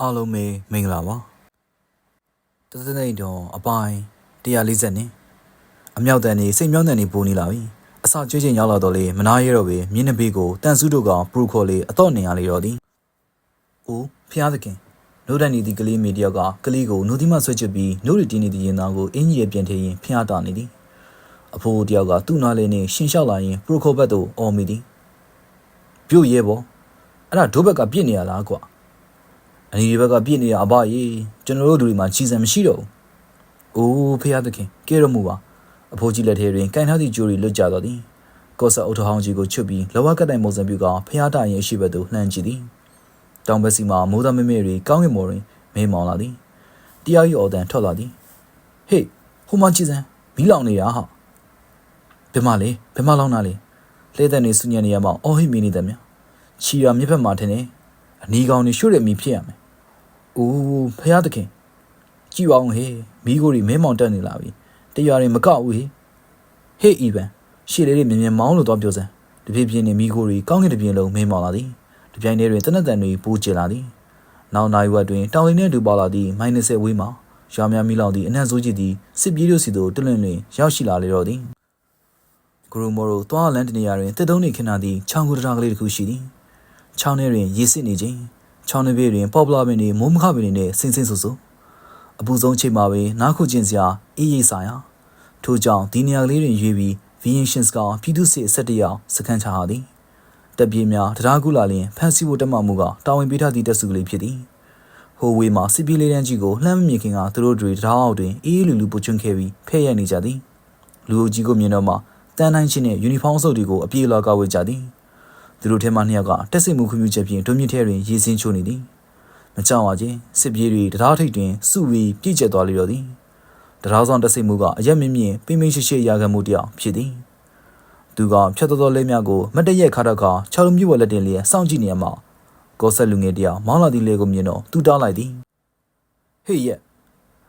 အားလုံးပဲမင်္ဂလာပါတသနေတော်အပိုင်း140နဲ့အမြောက်တန်နေစိတ်မြောင်းတန်နေပိုးနေလာပြီအစာကျွေးချင်းရောက်လာတော့လေမနာရတော့ပဲမြင်းနှပေးကိုတန်စုတို့ကပရိုခေါ်လေအတော့နေရလေတော့သည်။အိုးဖျားသခင်နိုးတန်နေသည့်ကလေးမေတယောက်ကကလေးကိုနိုးဒီမဆွဲချပြီးနိုးရီတင်းနေသည့်ရင်သားကိုအင်းကြီးရဲ့ပြန်ထည့်ရင်ဖျားတာနေသည်။အဖိုးတယောက်ကသူ့နားလေးနဲ့ရှင်းလျှောက်လာရင်ပရိုခေါ်ဘက်သို့အော်မိသည်။ပြုတ်ရဲပေါ့အဲ့ဒါဒိုးဘက်ကပြစ်နေရလားကွာ။ အနီဒီဘက်ကပြစ်နေရအဘကြီးကျွန်တော်တို့လူတွေမှာကြီးစံမရှိတော့ဘူး။အိုးဖျားသခင်ကဲရမှုပါအဖိုးကြီးလက်ထဲတွင်ကန်ထားသည့်ကြိုးရီလွတ်ကြတော့သည်။ကော့ဆာအုတ်ထဟောင်းကြီးကိုချွတ်ပြီးလောဘကတိုင်ပုံစံပြုကဖျားတာရင်အရှိဘက်သို့လှမ်းကြည့်သည်။တောင်ဘက်စီမှာမိုးသားမဲမဲတွေကောင်းကင်မော်တွင်မဲမောင်လာသည်။တရားကြီးအော်တန်ထွက်လာသည်။ဟေးဟိုမကြီးစံမီးလောင်နေတာဟာဘယ်မလဲဘယ်မလောင်တာလဲ။လဲတဲ့နေစုညံနေရမအော်ဟိမီနေတယ်မြ။ချီရမြက်ဖက်မှာထင်တယ်။အနီကောင်နေရွှတ်ရမီဖြစ်ရမယ်။ အိုးဖျားသခင်ကြည့်ပါအောင်ဟေးမီးကိုတွေမဲမောင်တက်နေလာပြီ။တရားတွေမကောက်ဘူးဟေး။ဟေးအီဗန်ရှေ့လေးတွေမြင်မြင်မောင်းလို့တော့ပြောစမ်းတပြင်းပြင်းနဲ့မီးကိုတွေကောင်းကင်တစ်ပြင်းလုံးမဲမောင်လာသည်။တပြိုင်တည်းတွင်တနက်တန်တွေပိုးကျလာသည်။နောက်နိုင်ဝက်တွင်တောင်ရင်းနဲ့တူပါလာသည့်မိုင်း20ဝေးမှာရွာများမီလောင်သည့်အနက်ဆိုးကြီးသည်စစ်ပြေးတို့စီသို့တွလွင်လွင်ရောက်ရှိလာလေတော့သည်။ဂရူမိုရိုသွားလန်တနေရာတွင်တစ်တုံးနေခဏသည့်ချောင်းကူတရာကလေးတစ်ခုရှိသည်။ချောင်းထဲတွင်ရေစစ်နေခြင်း ချောင်းထဲတွင်ပေါ်ပလာပင်တွေမိုးမခပင်တွေနဲ့ဆင်းဆင်းဆူဆူအပူဆုံးချိန်မှာပဲနားခုကျင်စရာအေးရိပ်စာရာထို့ကြောင့်ဒီနေရာကလေးတွင်ရွေးပြီးဗီယင်ရှင်စကပြည်သူစစ်ဆက်တရအောင်စခန်းချဟာသည်တပ်ပြေးများတရားကူလာလျင်ဖန်စီဖို့တက်မှမှုကတာဝန်ပေးထားသည့်တပ်စုကလေးဖြစ်သည်ဟိုဝေးမှာစစ်ပြေးလေးတန်းကြီးကိုလှမ်းမမြင်ခင်ကသူတို့တွေတရားအောက်တွင်အေးလူလူပူချွန်းခဲ့ပြီးဖဲ့ရနေကြသည်လူအုပ်ကြီးကိုမြင်တော့မှတန်းတိုင်းချင်းနဲ့ယူနီဖောင်းစုပ်တွေကိုအပြေးလာကဝေကြသည် သူတို့ထဲမှနှစ်ယောက်ကတက်စစ်မှုခွင့်ပြုချက်ဖြင့်ဒုံမြင့်ထဲတွင်ရေစင်းချိုးနေသည်မကြောက်ပါချင်းစစ်ပြေးတွေတရားထိပ်တွင်စုဝေးပြည့်ကျက်သွားလေတော့သည်တရားဆောင်တက်စစ်မှုကအရက်မြင့်မြင့်ပိမ့်ပိမ့်ရှိရှိရာခံမှုတယောက်ဖြစ်သည်သူကဖြတ်တော်တော်လေးများကိုမတ်တရက်ခါတော့ခါခြောက်လုံးမြွက်လက်တင်လျက်စောင့်ကြည့်နေရမှာကောဆက်လူငယ်တယောက်မောင်းလာသည့်လေကိုမြင်တော့သူတောင်းလိုက်သည်ဟေးရက်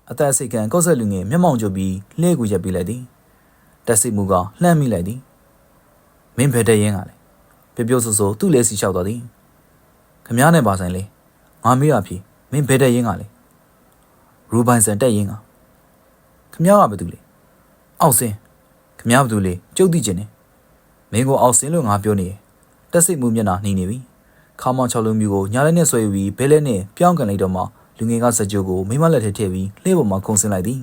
အသက်စိတ်ကံကောဆက်လူငယ်မျက်မှောင်ကျပြီးလှဲကိုရက်ပြလိုက်သည်တက်စစ်မှုကလှမ်းမိလိုက်သည်မင်းဖက်တဲ့ရင်ကလည်း ပြပြဆိုဆိုသူ့လဲစီလျှောက်တော်သည်ခမားနဲ့ပါဆိုင်လေငါမေးရဖြေမင်းဖက်တဲ့ရင်ကလည်းရူဘိုင်ဆန်တက်ရင်ကခမားကဘာတူလဲအောက်စင်းခမားဘာတူလဲကျုပ်သိကျင်တယ်မင်းကိုအောက်စင်းလို့ငါပြောနေတယ်တက်စိတ်မှုမျက်နှာနှီးနေပြီခါမောင်၆လုံးမျိုးကိုညာလိုက်နဲ့ဆွဲယူပြီးဘဲလဲနဲ့ပြောင်းကန်လိုက်တော့မှလူငယ်ကစကြိုးကိုမိမလက်ထဲထည့်ပြီးလှဲပေါ်မှာခုံဆင်းလိုက်သည်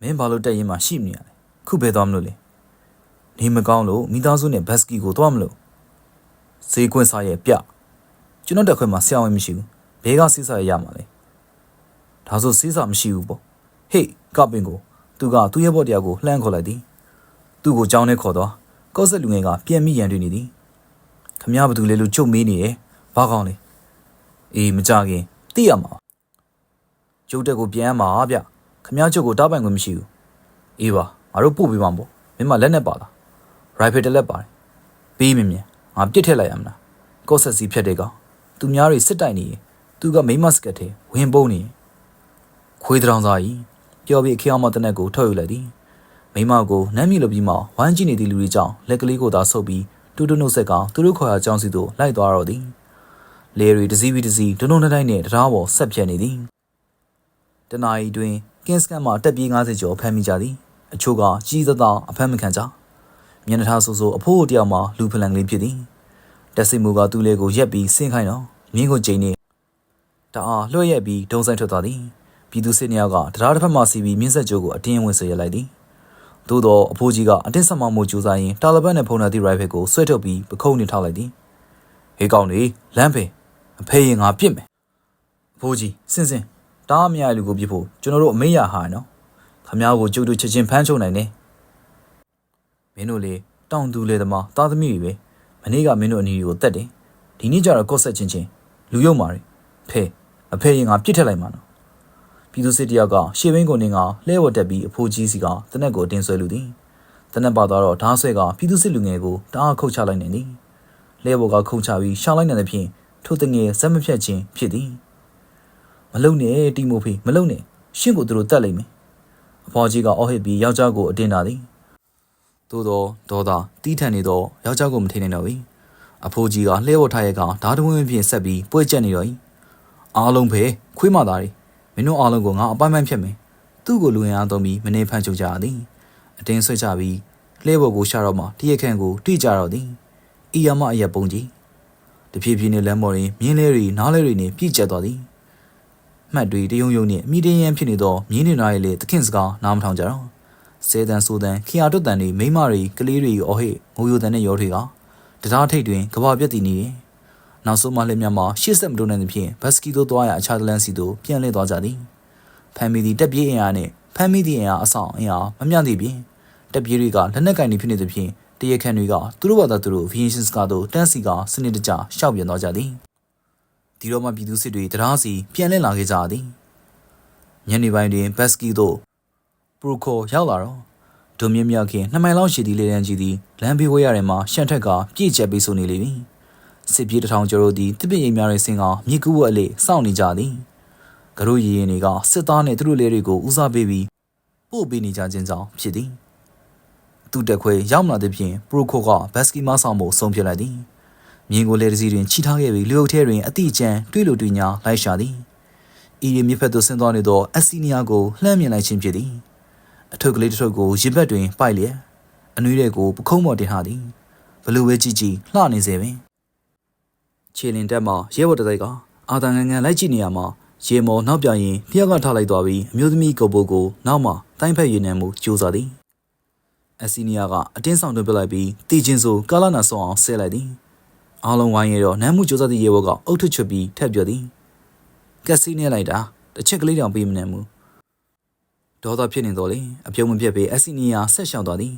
မင်းဘာလို့တက်ရင်မှရှိမနေရလဲခုပဲသွားမလို့လေနေမကောင်းလို့မိသားစုနဲ့ဘတ်စကီကိုသွားမလို့ ဈေးကွင်းစားရဲ့ပြကျွန်တော်တက်ခွဲမှာဆရာဝန်မရှိဘူးဘဲကစီးစားရရမှာလေဒါဆိုစီးစားမရှိဘူးပေါ့ဟေးကပင်ကိုသူကသူ့ရဲ့ဘော့တရားကိုလှမ်းခေါ်လိုက်သည်သူ့ကိုကြောင်းနဲ့ခေါ်သွားကော့ဆက်လူငယ်ကပြန်မိရန်တွေ့နေသည်ခမရဘာတူလဲလို့ချုပ်မေးနေတယ်ဘာကောင်းလဲအေးမကြခင်သိရမှာကျုပ်တက်ကိုပြန်ရမှာဗျခမရချုပ်ကိုတားပိုင်ခွင့်မရှိဘူးအေးပါငါတို့ပို့ပေးမှာပေါ့မင်းမလက်နဲ့ပါလားရိုင်ဖယ်တစ်လက်ပါတယ်ပေးမြင်မြင် ငါပြစ်ထည့်လိုက်ရမလားကော့ဆက်စီဖြတ်တဲ့ကောင်သူများတွေစစ်တိုက်နေရင်သူကမိမစကတ်ထဲဝင်ပုံးနေရင်ခွေးတောင်စားကြီးပြောပြီးအခင်းအောင်မတနက်ကိုထုတ်ယူလိုက်သည်မိမကိုနမ်းမြေလိုပြီးမှဝမ်းကြည့်နေသည့်လူတွေကြောင့်လက်ကလေးကိုသာဆုပ်ပြီးတူတူနှုတ်ဆက်ကသူတို့ခေါ်ရာကြောင်းစီသို့လိုက်သွားတော့သည်လေရီတစည်းပြီးတစည်းဒုံဒုံတိုင်းနဲ့တရားပေါ်ဆက်ပြတ်နေသည်တနာရီတွင်ကင်းစကန်မှာတက်ပြေး90ကျော်ဖမ်းမိကြသည်အချို့ကကြီးသသားအဖမ်းမခံကြမျက်နှာထားဆိုးဆိုးအဖိုးတယောက်မှလူဖလန်ကလေးဖြစ်သည် တက်စီမူကသူ့လေကိုရက်ပြီးဆင်းခိုင်းတော့မြင်းကိုချိန်နေတအားလွှဲ့ရက်ပြီးဒုံဆိုင်ထွက်သွားသည်ပြည်သူစစ်နှစ်ယောက်ကတရားတစ်ဖက်မှစီပြီးမြင်းဆက်ကြိုးကိုအတင်းဝင်ဆွဲရလိုက်သည်သို့တော့အဖိုးကြီးကအတင်းဆက်မမှုကြိုးစားရင်တာလဘတ်နဲ့ဖုန်နာသည့်ရိုင်ဖယ်ကိုဆွဲထုတ်ပြီးပခုံးနေထောက်လိုက်သည်ဟေးကောင်နေလမ်းဖေအဖေရင်ငါပြစ်မယ်အဖိုးကြီးစင်စင်တားမရလူကိုပြစ်ဖို့ကျွန်တော်တို့အမေးရဟာနော်ခမ ्या ကိုကျုပ်တို့ချက်ချင်းဖမ်းချုပ်နိုင်တယ်မင်းတို့လေတောင်သူလေသမားသားသမီးတွေပဲ မနေ့ကမင်းတို့အနီကိုတက်တယ်ဒီနေ့ကျတော့ကော့ဆက်ချင်းချင်းလူယုံမာတယ်ဖေအဖေရင်ငါပြစ်ထက်လိုက်မှာနော်ပြည်သူစစ်တယောက်ကရှေ့ဘင်းကိုနေကလှဲဝတ်တက်ပြီးအဖိုးကြီးစီကတနက်ကိုတင်ဆွဲလူသည်တနက်ပါသွားတော့ဓားဆွဲကပြည်သူစစ်လူငယ်ကိုတအားခုတ်ချလိုက်နေသည်လှဲဘော်ကခုတ်ချပြီးရှောင်းလိုက်နေတဲ့ဖြင့်ထိုတငယ်ဇက်မဖြတ်ခြင်းဖြစ်သည်မလုံနဲ့တီမိုဖေမလုံနဲ့ရှင့်ကိုသူတို့တတ်လိမ့်မယ်အဖေါ်ကြီးကအော်ဟစ်ပြီးယောက်ျားကိုအတင်းတာသည် သို့တော့ဒေါသတီးထန်နေတော့ယောက်ျားကိုမထိနိုင်တော့ဘူးအဖိုးကြီးကလှဲဝတ်ထားရဲ့ကဓာတ်တဝင်းဖြင့်ဆက်ပြီးပွဲကျက်နေတော့၏အားလုံးပဲခွေးမသားတွေမင်းတို့အားလုံးကိုငါအပိုင်ပိုင်ဖြတ်မယ်သူ့ကိုလူရင်အားသုံးပြီးမနေဖန်ချုပ်ကြသည်အတင်းဆွဲကြပြီးလှဲဘော်ကိုရှာတော့မှတရက်ခန့်ကိုတိကြတော့သည်အီယာမအရက်ပုံကြီးတဖြည်းဖြည်းနဲ့လမ်းပေါ်တွင်မြင်းလဲတွေနားလဲတွေနဲ့ပြည့်ကျက်သွားသည်မှတ်တွေတယုံယုံနှင့်အမိတရန်ဖြစ်နေသောမြင်းနေသားရဲ့လေသခင်စကားနားမထောင်ကြတော့ စဲတန်ဆိုတန်ခီယာတွတ်တန်တွေမိမတွေကလေးတွေအော်ဟစ်ငိုယိုတန်နဲ့ရောတွေကတရားထိတ်တွင်ကဘာပြက်တည်နေတယ်နောက်ဆုံးမှလက်မြတ်မှာရှေ့ဆက်မတိုးနိုင်သဖြင့်ဘတ်စကီသို့သွားရအခြားတလန်းစီသို့ပြန်လှည့်သွားကြသည်ဖမ်းမိသည့်တက်ပြေးအင်အားနှင့်ဖမ်းမိသည့်အင်အားအဆောင်အင်အားမမျှသည့်ဖြင့်တက်ပြေးတွေကလက်နက်ကင်တွေဖြစ်နေသဖြင့်တရခန်တွေကသူတို့ဘာသာသူတို့ဗီယင်ရှင်စကာတို့တန်းစီကစနစ်တကျရှောက်ပြန်သွားကြသည်ဒီတော့မှပြည်သူစစ်တွေတရားစီပြန်လည်လာခဲ့ကြသည်ညနေပိုင်းတွင်ဘတ်စကီသို့ ပရိုကိုရောက်လာတော့ဒုံမြင့်မြောက်ခင်နှစ်မိုင်လောက်ရှိသည့်လေတန်းကြီးသည်လမ်းဘေးဝဲရထဲမှရှန့်ထက်ကပြည့်ကျက်ပြီးဆိုနေလေပြီစစ်ပြေးတထောင်ကျော်တို့သည်တစ်ပစ်ရိမ်များတွင်ဆင်းကမြေကူးဝက်အလေးစောင့်နေကြသည်ကရိုရီရင်တွေကစစ်သားနှင့်သူတို့လေးတွေကိုဦးစားပေးပြီးပို့ပေးနေကြခြင်းကြောင့်ဖြစ်သည်သူတက်ခွေရောက်မလာသဖြင့်ပရိုကိုကဘတ်စကီမဆောင်မှုဆုံးဖြတ်လိုက်သည်မြင်းကိုလေတစီတွင်ချီထားခဲ့ပြီးလူအုပ်ထဲတွင်အတိအကျန်တွေးလိုတွေ့ညာလိုက်ရှာသည်ဤရမြစ်ဖက်သို့ဆင်းသွားနေသောအက်ဆီနီယာကိုလှမ်းမြင်လိုက်ခြင်းဖြစ်သည် အထုပ်ကလေးတစ်ထုပ်ကိုရင်ဘက်တွင်ပိုက်လျက်အနွေးတဲ့ကိုပခုံးပေါ်တင်ထားသည်ဘလူဝဲကြည့်ကြည့်လှနေစေပင်ခြေလင်တက်မှရဲဘော်တတိုက်ကအာတန်ငန်ငန်လိုက်ကြည့်နေရမှာရေမော်နောက်ပြန်ရင်ဖျက်ကထားလိုက်သွားပြီးအမျိုးသမီးကိုပိုကိုနောက်မှတိုင်းဖက်ရည်နေမှုကြိုးစားသည်အက်ဆီနီယာကအတင်းဆောင်တွင်ပြလိုက်ပြီးတီချင်းဆိုကာလာနာဆောင်းအောင်ဆဲလိုက်သည်အားလုံးဝိုင်းရတော့နမ်းမှုကြိုးစားသည့်ရဲဘော်ကအုတ်ထချွတ်ပြီးထက်ပြောသည်ကက်စီနေလိုက်တာတစ်ချက်ကလေးတောင်ပေးမနေဘူး ဒေါသဖြစ်နေတော့လေအပြုံးမပြတ်ပေအက်ဆီနီယာဆက်ရှောင်သွားသည်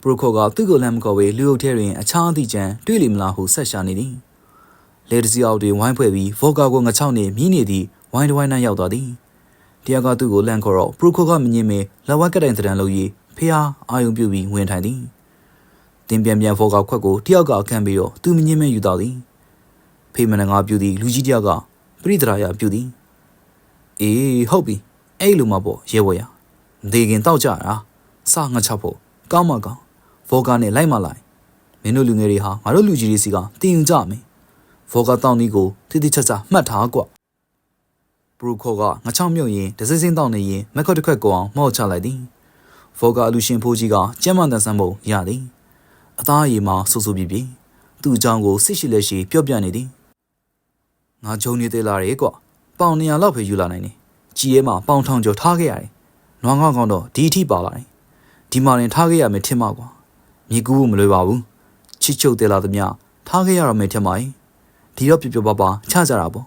ပရိုခိုကသူ့ကိုလမ်းမခေါ်ပေလူအုပ်ထဲတွင်အခြားအသည့်ကျန်တွေ့လိမလားဟုဆက်ရှာနေသည်လေတစီအောက်တွင်ဝိုင်းဖွဲ့ပြီးဗော်ကာကိုငချောင်းနှင့်မြင်းနေသည့်ဝိုင်းတစ်ဝိုင်းနှံရောက်သွားသည်တရားကသူ့ကိုလန့်ခေါ်တော့ပရိုခိုကမငင်းမေလက်ဝက်ကတိုင်သဏ္ဍာန်လုပ်၍ဖះအာယုံပြုပြီးဝင်ထိုင်သည်တင်ပြန်ပြန်ဗော်ကာခွက်ကိုတယောက်ကအခန့်ပြီးတော့သူမငင်းမဲယူသွားသည်ဖေးမနငါပြုသည်လူကြီးတယောက်ကပရိဒရာယပြုသည်အေးဟုတ်ပြီအဲ့လိုမှပေါ့ရဲဝရ ဒေခင်တောက်ကြတာစငါချဖို့ကောင်းမကောင်းဗော်ကာနဲ့လိုက်မလိုက်မင်းတို့လူငယ်တွေဟာငါတို့လူကြီးတွေစီကတင်ယူကြမယ်ဗော်ကာတောင်းဒီကိုတိတိကျကျမှတ်ထားကွဘရူခိုကငါချောင်းမြုပ်ရင်ဒစစင်းတောင်းနေရင်မက်ခွက်တစ်ခွက်ကိုအောင်မော့ချလိုက်သည်ဗော်ကာအလူရှင်ဖိုးကြီးကကျမ်းမတန်ဆန်းပုံရသည်အသားအရည်မှာဆူဆူပြပြသူ့အကြောင်းကိုစစ်ရှိလက်ရှိပြော့ပြနေသည်ငါဂျုံနေသေးလားရဲကွပေါင်200လောက်ပဲယူလာနိုင်တယ်ကြီးရဲမှာပေါင်ထောင်ကျော်ထားခဲ့ရတယ် နွားကောင်းကောင်းတော့ဒီအထိပါလာတယ်ဒီမှာရင်ထားခဲ့ရမယ်ထင်ပါကွာမြေကူးဖို့မလွယ်ပါဘူးချစ်ချုပ်သေးလားသမျှထားခဲ့ရတော့မယ်ထင်ပါရဲ့ဒီတော့ပြပြပပချကြတာပေါ့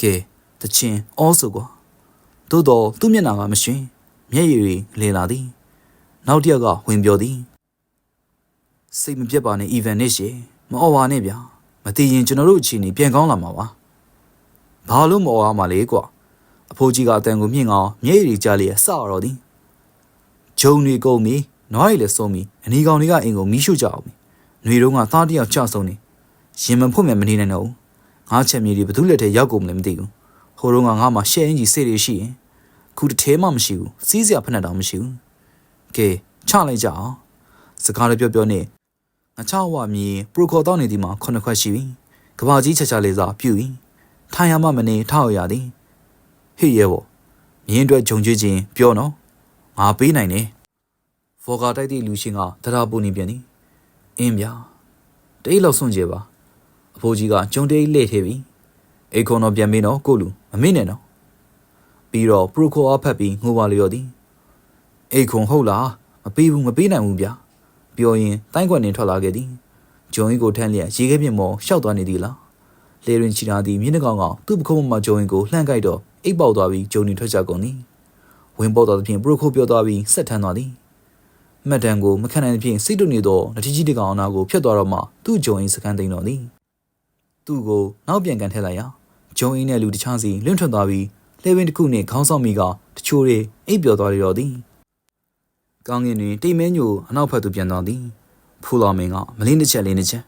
ကဲတချင်းအောဆိုကွာသို့တော့သူ့မျက်နှာကမရှင်မျက်ရည်တွေလေလာသည်နောက်တစ်ယောက်ကဝင်ပြောသည်စိတ်မပြတ်ပါနဲ့အီဗန်နစ်ရှေမအော်ပါနဲ့ဗျာမတည်ရင်ကျွန်တော်တို့အခြေအနေပြန်ကောင်းလာမှာပါဘာလို့မအော်ရမှာလဲကွာ အဖိုးကြီးကအတန်ကိုမြင့်အောင်မျက်ရည်တွေကြားလျက်စတော့သည်ဂျုံတွေကုန်ပြီနွားရည်လည်းစုံပြီအနီကောင်တွေကအိမ်ကိုမီးရှို့ကြအောင်ပြီຫນွေတော့ကသားတယောက်ချဆုံးနေရင်မဖွင့်မြမနေနိုင်တော့ဘူးငါချက်မြေတွေဘသူလက်ထဲရောက်ကုန်မလဲမသိဘူးဟိုတော့ကငါမှရှဲအင်ကြီးစေးတွေရှိရင်ခုတစ်ထဲမှမရှိဘူးစီးစရာဖက်နဲ့တောင်မရှိဘူးကဲချလိုက်ကြအောင်စကားလည်းပြောပြောနေငါချဝမြေပရိုခေါ်တော့နေဒီမှာခုနှစ်ခွက်ရှိပြီကဘာကြီးချက်ချလေးစားပြူရင်ထိုင်ရမှမနေထောက်ရသည် ဟေ့ရဲဘော်မြင်းအတွက်ဂျုံကျွေးခြင်းပြောနော်ငါပေးနိုင်တယ်ဖော်ကာတိုက်သည့်လူရှင်ကတရားပူနေပြန်သည်အင်းဗျာတိတ်လောက်ဆွန့်ကြပါအဖိုးကြီးကကျုံတိတ်လှည့်ထဲပြီအိတ်ခုံတော့ပြန်မင်းတော့ကိုလူမမေ့နဲ့နော်ပြီးတော့ပရိုကိုအားဖတ်ပြီးငိုပါလျော်သည်အိတ်ခုံဟုတ်လားမပေးဘူးမပေးနိုင်ဘူးဗျာပြောရင်တိုင်းကွက်နေထွက်လာခဲ့သည်ဂျုံကြီးကိုထမ်းလျက်ရေခဲပြင်ပေါ်ရှောက်သွားနေသည်လားလေရင်ချီနာသည်မြင်းနှကောင်ကသူ့ပခုံးပေါ်မှာဂျုံကြီးကိုလှန့်ကြိုက်တော့ အိတ်ပေါက်သွားပြီးဂျုံနေထွက်ကြကုန်သည်ဝင်ပေါက်သွားသဖြင့်ပရိုကိုပြောသွားပြီးဆက်ထမ်းသွားသည်မှတ်တမ်းကိုမခံနိုင်သဖြင့်စိတ်တုန်နေသောနတိကြီးတကောင်အနာကိုဖျက်သွားတော့မှသူ့ဂျုံရင်စကန်သိမ်းတော်သည်သူ့ကိုနောက်ပြန်ကန်ထည့်လိုက်ရာဂျုံရင်နဲ့လူတခြားစီလွင့်ထွက်သွားပြီးလှဲပင်တစ်ခုနှင့်ခေါင်းဆောင်မိကတချို့တွေအိပ်ပျော်သွားရတော့သည်ကောင်းကင်တွင်တိတ်မဲညိုအနောက်ဘက်သို့ပြန်သွားသည်ဖူလာမင်းကမလင်းတစ်ချက်လေးတစ်ချက်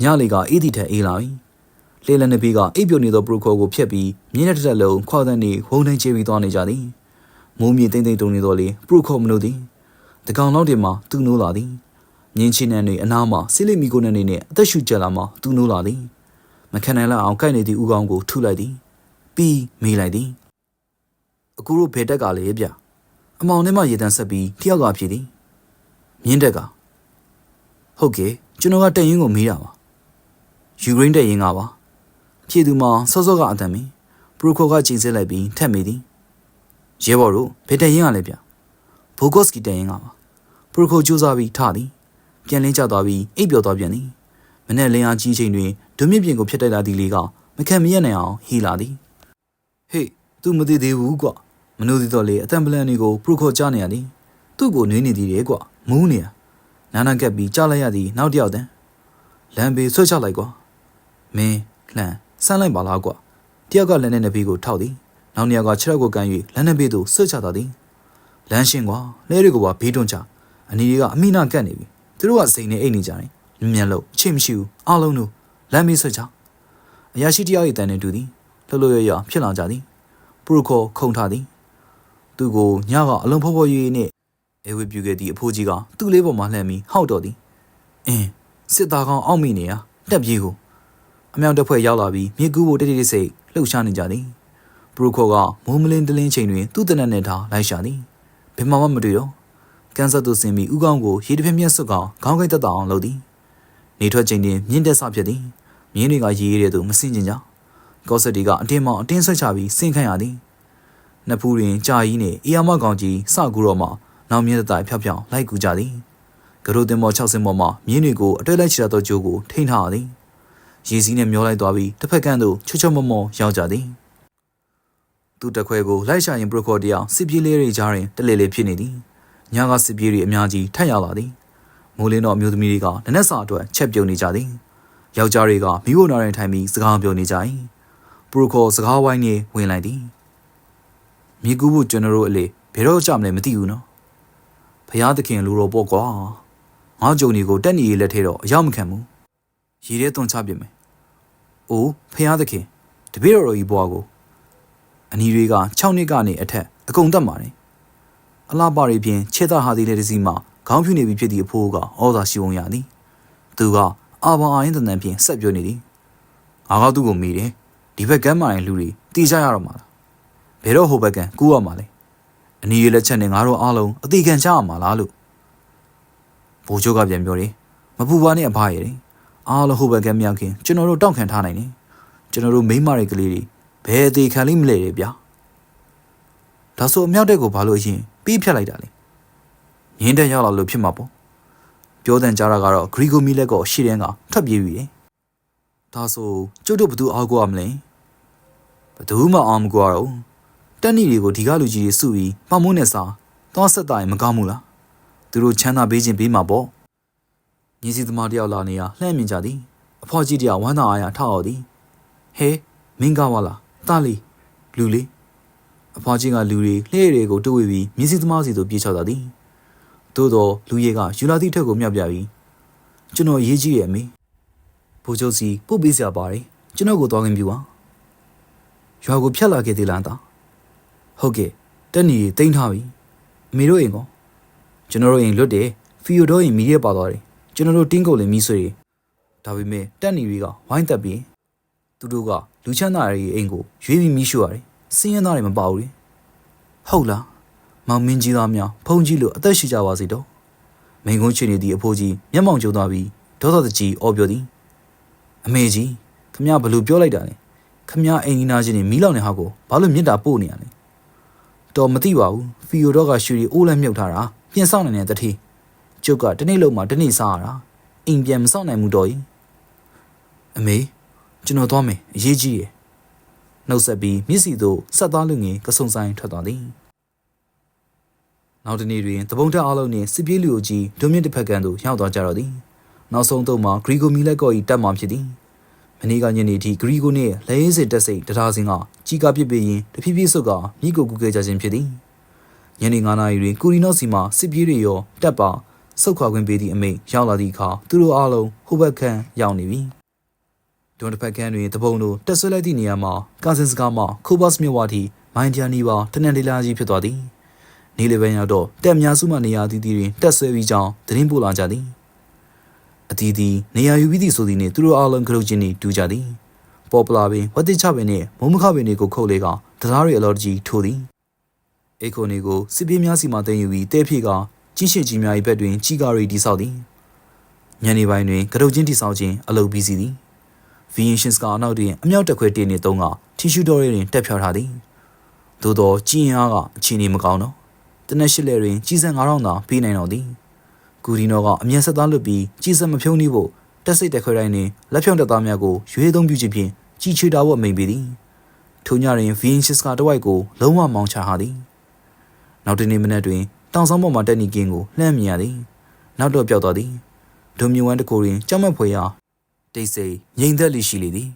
ညလေးကအေးတီထက်အေးလာပြီ လေလန်နဘီကအိပ်ပျော်နေသောပရိုကိုကိုဖျက်ပြီးမြင်းတဲ့တစ်လုံးခွာတဲ့နေဝုန်းတိုင်းချေပြီးသွားနေကြသည်မိုးမြေတိမ့်တိမ့်တုံနေတော့လေပရိုကိုမလို့သည်တကောင်လောက်တင်မှသူ့နိုးလာသည်မြင်းချင်းနဲ့နေအနားမှာဆီလိမီကိုနဲ့နေနဲ့အသက်ရှူကြလာမှသူ့နိုးလာသည်မခံနိုင်လောက်အောင်ကိုက်နေသည့်ဦးကောင်းကိုထုလိုက်သည်ပြီးမေးလိုက်သည်အခုတို့ဖေတက်ကလေဗျအမောင်ထဲမှာရေတန်းဆက်ပြီးတယောက်ကဖြစ်သည်မြင်းတက်ကဟုတ်ကဲ့ကျွန်တော်ကတက်ရင်ကိုမေးတာပါယူကရိန်းတက်ရင်ကပါ ဖြည့်သူမှာစောစောကအတန်မီပရိုခိုကချိန်ဆလိုက်ပြီးထက်မိသည်ရဲဘော်တို့ဖေတက်ရင်ကလည်းဗျဘိုဂော့စကီတက်ရင်ကပါပရိုခိုကြိုးစားပြီးထသည်ပြန်လင်းကျသွားပြီးအိပ်ပျော်သွားပြန်သည်မနေ့လင်းအားကြီးချိန်တွင်ဒုမြင့်ပြင်ကိုဖျက်တိုက်လာသည်လေးကမခံမရနိုင်အောင်ဟီလာသည်ဟေး तू မသိသေးဘူးကွမနိုးသေးတော့လေအတန်ပလန်တွေကိုပရိုခိုကြားနေရသည်သူ့ကိုနွေးနေသည်လေကွမူးနေရနာနာကပ်ပြီးကြားလိုက်ရသည်နောက်တစ်ယောက်တန်းလမ်းဘေးဆွတ်ချလိုက်ကွမင်းလှန် ဆန်းလိုက်ပါလားကွတယောက်ကလက်နဲ့နှစ်ဖီးကိုထောက်သည်နောက်တစ်ယောက်ကခြေထောက်ကိုကန်၍လက်နဲ့ဘေးသို့ဆွတ်ချသွားသည်လမ်းရှင်းကွာလဲတွေကိုပါဘေးတွန်းချအနီတွေကအမိနာကပ်နေပြီသူတို့ကစိန်နေအိတ်နေကြတယ်မျက်လုံးအချိန်မရှိဘူးအားလုံးတို့လမ်းမေးဆွတ်ချအရာရှိတယောက်၏တန်နဲ့တူသည်လှုပ်လှုပ်ရရဖြစ်လာကြသည်ပရိုခေါ်ခုံထားသည်သူကိုညကအလုံးဖော်ဖော်ရွေ့ရွေ့နဲ့အဲဝေပြူခဲ့သည့်အဖိုးကြီးကသူ့လေးပေါ်မှာလှမ်းပြီးဟောက်တော်သည်အင်းစစ်သားကောင်အောက်မိနေရတက်ပြေးကို အမြောက်တစ်ဖွဲ့ရောက်လာပြီးမြေကူးဖို့တိတ်တိတ်ဆိတ်လှုပ်ရှားနေကြသည်ပရိုခေါ်ကမိုးမလင်းတလင်းချိန်တွင်သူ့တနက်နဲ့ထားလိုက်ရှာသည်ဘယ်မှမတွေ့တော့ကန်ဆာသူဆင်ပြီးဥကောင်းကိုရေတစ်ဖက်မျက်စွပ်ကောင်ခေါင်းကိုက်တက်တောင်လုပ်သည်နေထွက်ချိန်တွင်မြင့်တက်ဆဖြစ်သည်မြင်းတွေကရေးရဲတဲ့သူမစင်ကြကြကော့ဆက်ဒီကအတင်းမောင်အတင်းဆွဲချပြီးဆင်ခန့်ရသည်နှစ်ဖူးတွင်ကြာကြီးနှင့်အေယာမကောင်ကြီးစကူတော့မှနောက်မြင့်တိုင်ဖြောက်ဖြောက်လိုက်ကူကြသည်ကရိုတင်မော6စင်ပေါ်မှမြင်းတွေကိုအတွေ့လိုက်ချတာတော့ကြိုးကိုထိန်းထားရသည် ရေစီးနဲ့မျောလိုက်သွားပြီးတစ်ဖက်ကန်းသို့ချွတ်ချွတ်မောမောရောက်ကြသည်သူတခွဲကိုလိုက်ရှာရင်ပရိုကော်တယောက်စစ်ပြေးလေးတွေကြားတွင်တလေလေဖြစ်နေသည်ညကစစ်ပြေးတွေအများကြီးထက်ရောက်လာသည်မိုးလင်းတော့အမျိုးသမီးတွေကနနက်စာအတွက်ချက်ပြုတ်နေကြသည်ယောက်ျားတွေကမိဖို့နားရင်ထိုင်ပြီးစကားပြောနေကြ၏ပရိုကော်စကားဝိုင်းနေဝင်လိုက်သည်မြေကူးဖို့ကျွန်တော်တို့အလေဘယ်တော့ကြမလဲမသိဘူးနော်ဖျားသခင်လူတော်ပေါ့ကွာငါကြုံတွေကိုတက်နေရလက်ထဲတော့အရောက်မခံဘူးရေထဲသွန်ချပြစ်မယ် အိုးဖျားသခင်တပည့်တော်ကြီးဘွားကိုအနီတွေက6နှစ်ကနေအထက်အကုန်တက်ပါတယ်အလားပါရီဖြင့်ခြေသားဟာသည်လက်တစ်စီးမှခေါင်းဖြူနေပြီဖြစ်သည့်အဖိုးကဩသာရှိဝုံရသည်သူကအာဘာအရင်တန်ဖြင့်ဆက်ပြောနေသည်ငါကသူ့ကိုမိတယ်ဒီဘက်ကမ်းမာရင်လူတွေတီးကြရတော့မှာလားဘယ်တော့ဟိုဘက်ကမ်းကူးရမှာလဲအနီရလက်ချက်နဲ့ငါတို့အားလုံးအသေးခံချရမှာလားလို့ဘိုးချုပ်ကပြန်ပြောတယ်မပူပါနဲ့အဖရည် အားလုံးဟိုဘက်ကမ်းမြောက်ခင်ကျွန်တော်တို့တောက်ခံထားနိုင်တယ်ကျွန်တော်တို့မိမတွေကလေးတွေဘယ်အသေးခံလိမ့်မလဲဗျာဒါဆိုအမြောက်တဲ့ကိုဘာလို့အရင်ပြီးဖြတ်လိုက်တာလဲမြင်းတက်ရောက်လာလို့ဖြစ်မှာပေါ့ပြောတဲ့ကြားတာကတော့ဂရီဂိုမီလက်ကိုရှေ့တန်းကထွက်ပြေးပြီးတယ်ဒါဆိုကျုပ်တို့ဘသူအားကိုရမလဲဘသူမှအားမကိုရတော့တက်နီတွေကိုဒီကလူကြီးတွေစုပြီးပမိုးနဲ့စားသွားဆက်တာရင်မကောင်းဘူးလားသူတို့ချမ်းသာပေးခြင်းပေးမှာပေါ့ ညီစီသမားတယောက်လာနေရလှမ်းမြင်ကြသည်အဖေါ်ကြီးတယောက်ဝမ်းသာအားရထောက်အောင်သည်ဟဲမင်းကားဝါလားတာလီလူလေးအဖွားကြီးကလူတွေလှဲ့တွေကိုတိုးဝေပြီးမြင်းစည်းသမားစီသို့ပြေးချသွားသည်သို့တော့လူရဲကယူလာသည့်ထက်ကိုမြောက်ပြပြီးကျွန်တော်ရေးကြည့်ရဲ့အမေဘိုးချုပ်စီပို့ပေးစရာပါတယ်ကျွန်တော်ကိုသွားခင်ပြူပါရွာကိုဖြတ်လာခဲ့သေးလားတာဟုတ်ကဲ့တက်နေတိမ့်ထားပြီအမေတို့အိမ်ကောကျွန်တော်တို့အိမ်လွတ်တယ်ဖီယိုတို့အိမ်မီးရဲပါသွားတယ် ကျွန်တော်တို့တင်းကုန်လည်းမီးဆွေတွေဒါပေမဲ့တက်နေတွေကဝိုင်းတက်ပြီးသူတို့ကလူချမ်းသာရဲ့အိမ်ကိုရွေးပြီးမီးရှို့ရတယ်စင်းရဲသားတွေမပါဘူးလေဟုတ်လားမောင်မင်းကြီးသားများဖုန်ကြီးလို့အသက်ရှိကြပါစေတော့မိန်ကုန်းချွေနေသည့်အဖိုးကြီးမျက်မှောင်ကျုံသွားပြီးဒေါသတကြီးအော်ပြောသည်အမေကြီးခမရဘလို့ပြောလိုက်တာလဲခမရအိမ်ကြီးနာချင်းနေမီးလောင်နေဟာကိုဘာလို့မြစ်တာပို့နေရလဲတော်မသိပါဘူးဖီယိုတော့ကရွှေရီအိုးလဲမြုပ်ထားတာပြင်ဆောင်နေတဲ့တတိ ကျုပ်ကတနေ့လုံးမှတနေ့စားရတာအိမ်ပြန်မဆောင်နိုင်ဘူးတော်ကြီးအမေကျွန်တော်သွားမယ်အရေးကြီးရယ်နှုတ်ဆက်ပြီးမျက်စီသို့ဆက်သားလူငယ်ကဆုံဆိုင်ထွက်သွားသည်နောက်တနေ့တွင်တပုံတက်အားလုံးနှင့်စစ်ပြေးလူအကြီးဒုမြင့်တစ်ဖက်ကန်သို့ရောက်သွားကြတော့သည်နောက်ဆုံးတော့မှဂရီဂိုမီလက်ကော့၏တက်မှဖြစ်သည်မနေ့ကညနေထိဂရီဂိုနှင့်လဲရင်းစစ်တက်စိတ်တထားစင်းကကြီးကားပစ်ပေရင်တဖြည်းဖြည်းဆုတ်ကမိကိုကူခဲ့ကြခြင်းဖြစ်သည်ညနေ9နာရီတွင်ကူရီနော့စီမှစစ်ပြေးတွေရောတက်ပါ ဆုတ်ခွာခွင့်ပေးသည့်အမိန့်ရောက်လာသည့်အခါသူတို့အားလုံးဟိုဘက်ခန်းရောက်နေပြီဒွန်တစ်ဖက်ကန်းတွင်တပုံတို့တက်ဆွဲလိုက်သည့်နေရာမှာကာစင်စကားမှခိုဘတ်မြဝါတီမိုင်းတျာနီပါတနန်လေးလာကြီးဖြစ်သွားသည်နေလေပန်းရောက်တော့တက်များစုမှနေရာအသီးသီးတွင်တက်ဆွဲပြီးကြောင်းသတင်းပို့လာကြသည်အသီးသီးနေရာယူပြီးသည့်ဆိုသည်နှင့်သူတို့အားလုံးကလုတ်ချင်းနှင့်တူကြသည်ဘပေါ်ပလာပင်ဝတ်တိချပင်နှင့်မုံမခပင်တွေကိုခုတ်လေကတရားရီအလော်တကြီးထိုးသည်အိတ်ခုံတွေကိုစစ်ပြေးများစီမှတင်ယူပြီးတဲဖြေက ကြီးရှိကြီးများ၏ဘက်တွင်ကြီးကားရီတိဆောက်သည်ညနေပိုင်းတွင်ကရုတ်ချင်းတိဆောက်ခြင်းအလုပ်ပြီးစီသည်ဗီယင်ရှင်းစကအနောက်တွင်အမြောက်တစ်ခွဲတင်နေသုံးကတီရှူတော်တွင်တက်ဖြောက်ထားသည်သို့သောကြီးရင်အားကအခြေအနေမကောင်းတော့တနက်ရှိလဲတွင်ကြီးစံ9000သာပေးနိုင်တော်သည်ဂူဒီနိုကအမြန်ဆက်သားလွတ်ပြီးကြီးစံမဖြုံးနှိဖို့တက်စိတ်တက်ခွဲတိုင်းတွင်လက်ဖြောင့်တက်သားများကိုရွေးသုံးပြုခြင်းဖြင့်ကြီးချွေတာဖို့အမိန်ပေးသည်ထိုညတွင်ဗီယင်ရှင်းစကတဝိုက်ကိုလုံးဝမောင်းချထားသည်နောက်တနေ့မနက်တွင် တောင်ဆောင်ပေါ်မှတက်နေကင်းကိုလှမ်းမြင်ရသည်နောက်တော့ပျောက်သွားသည်ဒုံမြဝန်းတစ်ကိုတွင်ကြောက်မက်ဖွယ်ရာတိတ်ဆိတ်ငြိမ်သက်လိရှိလေသည်